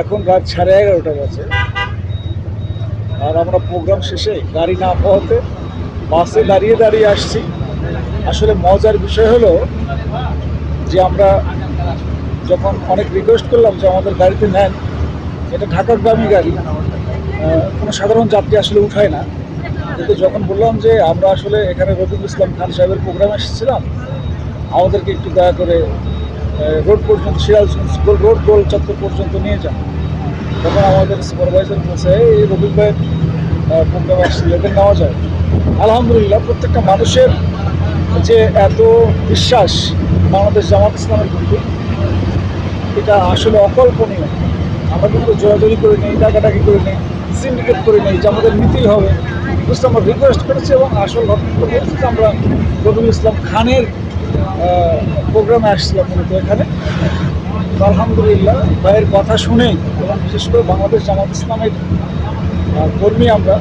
এখন রাত সাড়ে এগারোটা বাজে। আর আমরা প্রোগ্রাম শেষে গাড়ি না পাওয়াতে বাসে দাঁড়িয়ে দাঁড়িয়ে আসছি। আসলে মজার বিষয় হলো যে আমরা যখন অনেক রিকোয়েস্ট করলাম যে আমাদের গাড়িতে নেন, এটা ঢাকাগামী গাড়ি কোনো সাধারণ যাত্রী আসলে উঠায় না। কিন্তু যখন বললাম যে আমরা আসলে এখানে রফিকুল ইসলাম খান সাহেবের প্রোগ্রামে এসেছিলাম, আমাদেরকে একটু দয়া করে রোড পর্যন্ত, সিরাজগঞ্জ রোড গোল চত্বর পর্যন্ত নিয়ে যান। তখন আমাদের সুপারভাইজার বলছে এই রবিক ভাইয়ের প্রোগ্রামে আসছে নেওয়া যায়। আলহামদুলিল্লাহ, প্রত্যেকটা মানুষের যে এত বিশ্বাস বাংলাদেশ জামাত ইসলামের প্রতি, এটা আসলে অকল্পনীয়। আমরা কিন্তু জোরাজোরি করে নেই, ডাকাডাকি করে নেই সিন্ডিকেট করে নেই, যে আমাদের নিতেই হবে। বুঝতে আমরা রিকোয়েস্ট করেছি এবং আসল ঘটনা বলছি যে আমরা রবিউল ইসলাম খানের প্রোগ্রামে আসছিলাম মূলত এখানে। আলহামদুলিল্লাহ, ভাইয়ের কথা শুনে এবং বিশেষ করে বাংলাদেশ জামাত ইসলামের কর্মী আমরা,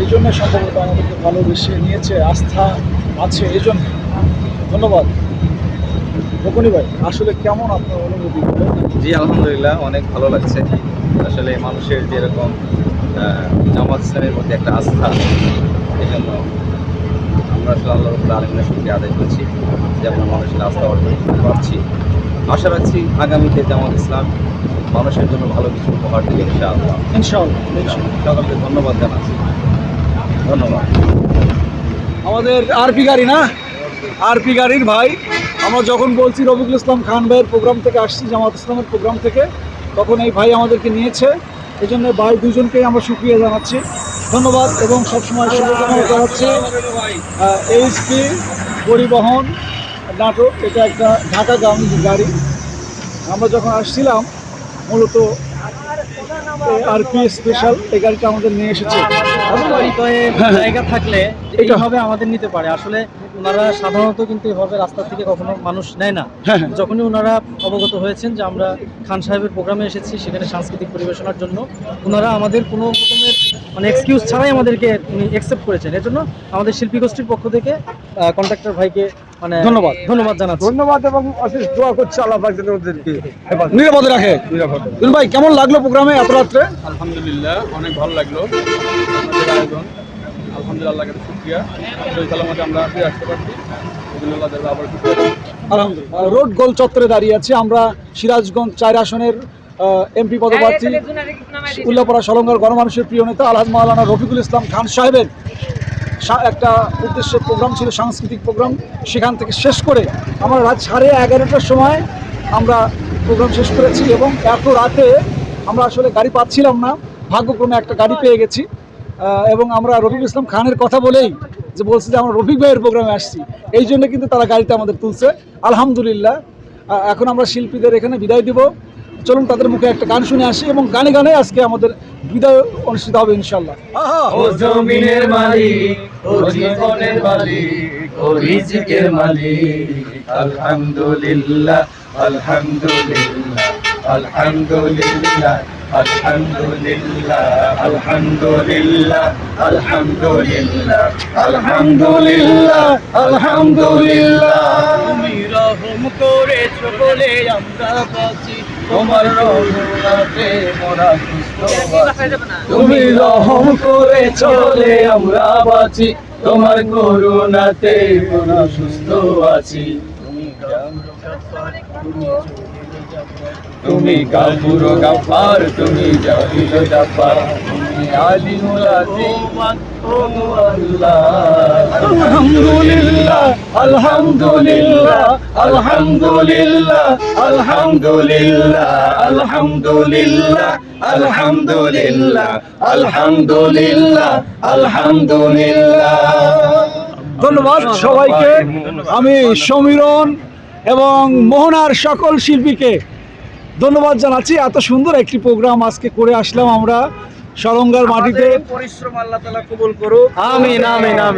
এই জন্য সম্ভবত আমাদেরকে ভালোবেসে নিয়েছে, আস্থা আছে এই জন্য। ধন্যবাদ। রকনি ভাই, আসলে কেমন আপনার অনুভূতি? জি, আলহামদুলিল্লাহ, অনেক ভালো লাগছে। আসলে মানুষের যেরকম জামাত ইসলামের মধ্যে একটা আস্থা, এই জন্য আমরা আসলে আল্লাহ রবুল্লা আলমিনের সঙ্গে আদায় করছি যে আমরা মানুষের আস্থা অর্জন করতে পারছি। আশা রাখছি আগামীতে জামাত ইসলাম মানুষের জন্য ভালো কিছু উপহার দেবে ইনশাআল্লাহ। সকলকে ধন্যবাদ জানাচ্ছি। ধন্যবাদ। আমাদের আরপি গাড়ি না? আরপি গাড়ির ভাই আমরা যখন বলছি রবিকুল ইসলাম খান ভাইয়ের প্রোগ্রাম থেকে আসছি জামাত ইসলামের প্রোগ্রাম থেকে তখন এই ভাই আমাদেরকে নিয়েছে। এই জন্য ভাই দুজনকেই আমরা সুক্রিয়া জানাচ্ছি। ধন্যবাদ এবং সবসময় শুভকামনা জানাচ্ছি। এইচপি পরিবহন নাটক এটা একটা ঢাকাগামী গাড়ি। আমরা যখন আসছিলাম মূলত আর আরপি স্পেশাল এই গাড়িটা আমাদের নিয়ে এসেছে। হ্যাঁ, জায়গা থাকলে এটা- হবে আমাদের নিতে পারে। আসলে ওনারা সাধারণত কিন্তু এভাবে রাস্তা থেকে কখনো মানুষ নেয় না। হ্যাঁ হ্যাঁ। যখনই ওনারা অবগত হয়েছেন যে আমরা খান সাহেবের প্রোগ্রামে এসেছি সেখানে সাংস্কৃতিক পরিবেশনার জন্য ওনারা আমাদের কোনো রকমের মানে এক্সকিউজ ছাড়াই আমাদেরকে উনি অ্যাকসেপ্ট করেছেন। এর জন্য আমাদের শিল্পী গোষ্ঠীর পক্ষ থেকে কন্ট্রাক্টর ভাইকে মানে ধন্যবাদ। ধন্যবাদ জানাচ্ছি। ধন্যবাদ এবং অশেষ দোয়া করছি আল্লাহ পাক যেন ওদেরকে নিরাপদে রাখে। দুল ভাই কেমন লাগল প্রোগ্রামে এত রাত্রে? আলহামদুলিল্লাহ অনেক ভালো লাগল। আয়োজন। আলহামদুলিল্লাহ শুক্রিয়া। সালামতে আমরা ফিরে আসতে পারছি। আবার আলহামদুলিল্লাহ। রোড গোল চত্বরে দাঁড়িয়ে আছি আমরা। সিরাজগঞ্জ চার আসনের এমপি পদপ্রার্থী উল্লাপাড়া সলঙ্গার গণমানুষের প্রিয় নেতা আলহাজ মাওলানা রফিকুল ইসলাম খান সাহেবের সা- একটা উদ্দেশ্যে প্রোগ্রাম ছিল সাংস্কৃতিক প্রোগ্রাম। সেখান থেকে শেষ করে আমরা রাত সাড়ে এগারোটার সময় আমরা প্রোগ্রাম শেষ করেছি এবং এত রাতে আমরা আসলে গাড়ি পাচ্ছিলাম না। ভাগ্যক্রমে একটা গাড়ি পেয়ে গেছি। এবং আমরা রফিকুল ইসলাম খানের কথা বলেই যে বলছি যে আমরা রফিক ভাইয়ের প্রোগ্রামে আসছি। এই জন্য কিন্তু তারা গাড়িতে আমাদের তুলছে। আলহামদুলিল্লাহ। এখন আমরা শিল্পীদের এখানে বিদায় দিব। চলুন তাদের মুখে একটা গান শুনে আসি এবং গানে গানে আজকে আমাদের বিদায় অনুষ্ঠিত হবে ইনশাল্লাহ আলহামদুলিল্লাহ আলহামদুলিল্লাহ। আলহামদুলিল্লাহ আলহামদুলিল্লাহ আলহামদুলিল্লাহ আলহামদুলিল্লাহ আলহামদুলিল্লাহ আলহামদুলিল্লাহ। তুমি রহম করেছ বলে আমরা বাঁচি তোমার রহমতে মোরা সুস্থ তুমি রহম করে চলে আমরা বাঁচি তোমার করুণাতে আমরা সুস্থ আছি তুমি গাফুর গাফার তুমি জাহিল জাফার। তুমি আলিমুল আজিম ও আল্লাহ। আলহামদুলিল্লাহ আলহামদুলিল্লাহ আলহামদুলিল্লাহ আলহামদুলিল্লাহ আলহামদুলিল্লাহ আলহামদুলিল্লাহ আলহামদুলিল্লাহ আলহামদুলিল্লাহ। ধন্যবাদ সবাইকে। আমি সমীরণ এবং মোহনার সকল শিল্পীকে ধন্যবাদ জানাচ্ছি। এত সুন্দর একটি প্রোগ্রাম আজকে করে আসলাম আমরা সরঙ্গার মাটিতে। পরিশ্রম আল্লাহ তালা কবুল করুক। আমিন আমিন আমিন।